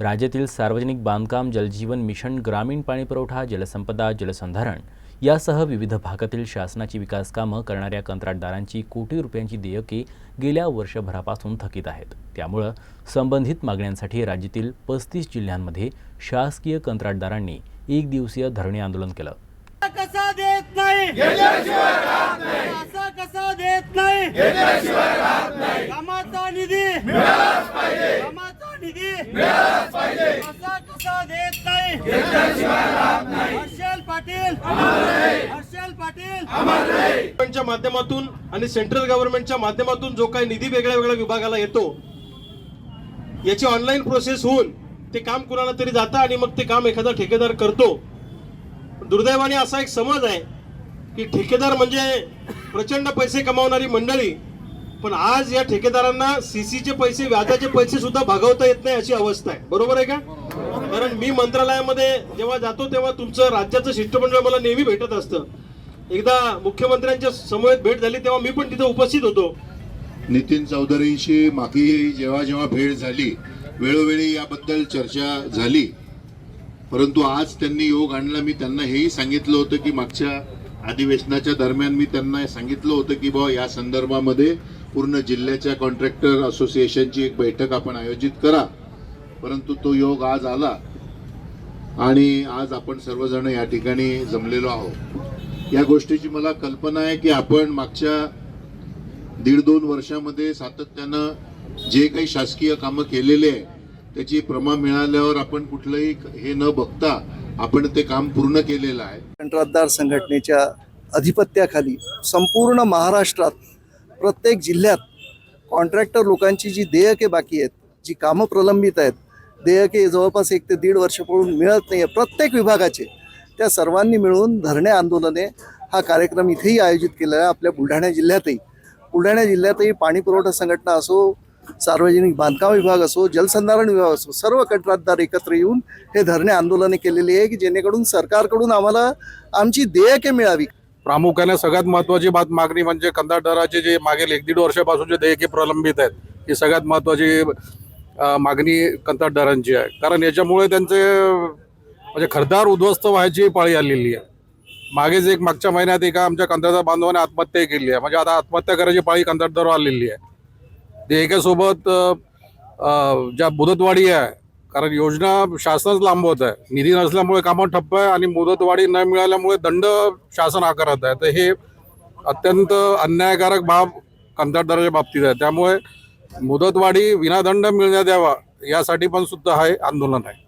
राज्यातील सार्वजनिक बांधकाम जलजीवन मिशन ग्रामीण पाणीपुरवठा जलसंपदा जलसंधारण यासह विविध भागातील शासनाची विकास कामं करणाऱ्या कंत्राटदारांची कोटी रुपयांची देयके गेल्या वर्षभरापासून थकीत आहेत. त्यामुळं संबंधित मागण्यांसाठी राज्यातील पस्तीस जिल्ह्यांमध्ये शासकीय कंत्राटदारांनी एक दिवसीय धरणे आंदोलन केलं कसा देत नाही असा कसा देत नाही कामाचा निधी निधी असा कसा देत नाही. हर्षल पाटील. हर्षल पाटील. गव्हर्नमेंटच्या माध्यमातून आणि सेंट्रल गव्हर्नमेंटच्या माध्यमातून जो काही निधी वेगळ्या वेगळ्या विभागाला येतो याची ऑनलाईन प्रोसेस होऊन ते काम कुणाला तरी जातं आणि मग ते काम एखादा ठेकेदार करतो. दुर्दैवाने असा एक समज आहे की ठेकेदार म्हणजे प्रचंड पैसे कमावणारी मंडळी पण आज या ठेकेदारांना सीसीचे पैसे व्याजाचे पैसे सुद्धा भागवता येत नाही अशी अवस्था आहे. बरोबर आहे का? कारण मी मंत्रालयामध्ये जेव्हा जातो तेव्हा तुमचं राज्याचं शिष्टमंडळ मला नेहमी भेटत असतं. एकदा मुख्यमंत्र्यांच्या समवेत भेट झाली तेव्हा मी पण तिथे उपस्थित होतो. नितीन चौधरींशी मागीही जेव्हा जेव्हा भेट झाली वेळोवेळी याबद्दल चर्चा झाली. परंतु आज त्यांनी योग आणला मी त्यांना हेही सांगितलं होतं की मागच्या अधिवेशनाच्या दरम्यान मी त्यांना सांगितलं होतं की बुवा या संदर्भामध्ये पूर्ण जिल्ह्याच्या कॉन्ट्रॅक्टर असोसिएशनची एक बैठक आपण आयोजित करा. परंतु तो योग आज आला आणि आज आपण सर्वजण या ठिकाणी जमलेलो आहोत. या गोष्टीची मला कल्पना आहे की आपण मागच्या दीड दोन वर्षामध्ये सातत्यानं जे काही शासकीय कामं केलेले आहे त्याची प्रमा मिळाल्यावर आपण कुठलंही हे न बघता आपण ते काम पूर्ण केलेलं आहे. कंत्राटदार संघटनेच्या अधिपत्याखाली संपूर्ण महाराष्ट्रात प्रत्येक जिल्ह्यात कॉन्ट्रॅक्टर लोकांची जी देयके बाकी आहेत जी कामं प्रलंबित आहेत देयके जवळपास एक ते दीड वर्ष पडून मिळत नाही आहे प्रत्येक विभागाचे त्या सर्वांनी मिळून धरणे आंदोलने हा कार्यक्रम इथेही आयोजित केला आहे. आपल्या बुलढाणा जिल्ह्यातही बुलढाणा जिल्ह्यातही पाणी पुरवठा संघटना असो सार्वजनिक बांधकाम विभाग असो जलसंधारण विभाग असो सर्व कंत्राटदार एकत्र येऊन हे धरणे आंदोलने केलेली आहे की जेणेकरून सरकारकडून आम्हाला आमची देयके मिळावी. प्रामुख्याने सगळ्यात महत्वाची बात मागणी म्हणजे कंत्राटदाराचे जे मागील एक दीड वर्षापासून जे देयके प्रलंबित आहेत ही सगळ्यात महत्वाची मागणी कंत्राटदारांची आहे. कारण याच्यामुळे त्यांचे म्हणजे खरदार उद्ध्वस्त व्हायची पाळी आलेली आहे. मागेच एक मागच्या महिन्यात एका आमच्या कंत्राटदार बांधवाने आत्महत्या केली आहे. म्हणजे आता आत्महत्या करायची पाळी कंत्राटदारावर आलेली आहे. ते एकासोबत ज्या मुदतवाढी आहे कारण योजना शासनच लांबवत आहे. निधी नसल्यामुळे कामं ठप्प आहे आणि मुदतवाढी न मिळाल्यामुळे दंड शासन आकारत आहे. तर हे अत्यंत अन्यायकारक बाब कंत्राटदाराच्या बाबतीत आहे. त्यामुळे मुदतवाढी विनादंड मिळण्यात यावा यासाठी पण सुद्धा हे आंदोलन आहे.